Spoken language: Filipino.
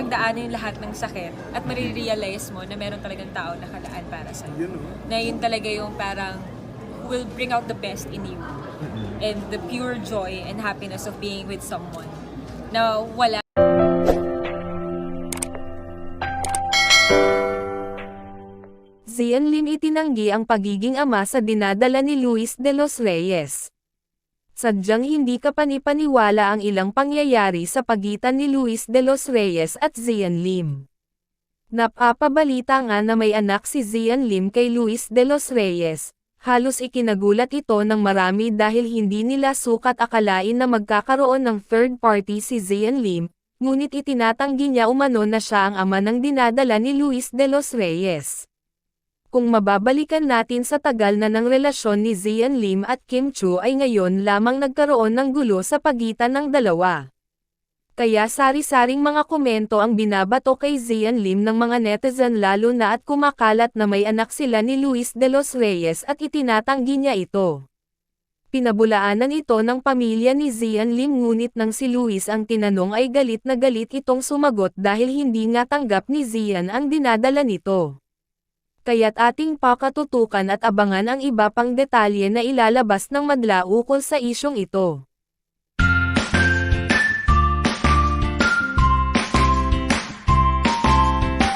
mapagdaanan yung lahat ng sakit at marirealize mo na meron talagang tao nakalaan para sa Yun oh. Na yun talaga yung parang will bring out the best in you. And the pure joy and happiness of being with someone na wala Zian Lim itinanggi ang pagiging ama sa dinadala ni Luis de los Reyes. Sadyang hindi kapanipaniwala ang ilang pangyayari sa pagitan ni Luis de los Reyes at Zian Lim. Napapabalita nga na may anak si Zian Lim kay Luis de los Reyes, halos ikinagulat ito ng marami dahil hindi nila sukat akalain na magkakaroon ng third party si Zian Lim, ngunit itinatanggi niya umano na siya ang ama ng dinadala ni Luis de los Reyes. Kung mababalikan natin sa tagal na ng relasyon ni Zian Lim at Kim Chu ay ngayon lamang nagkaroon ng gulo sa pagitan ng dalawa. Kaya sari-saring mga komento ang binabato kay Zian Lim ng mga netizen lalo na at kumakalat na may anak sila ni Luis de los Reyes at itinatanggi niya ito. Pinabulaanan ito ng pamilya ni Zian Lim ngunit nang si Luis ang tinanong ay galit na galit itong sumagot dahil hindi nga tanggap ni Zian ang dinadala nito. Kaya't ating pakatutukan at abangan ang iba pang detalye na ilalabas ng madla ukol sa isyong ito.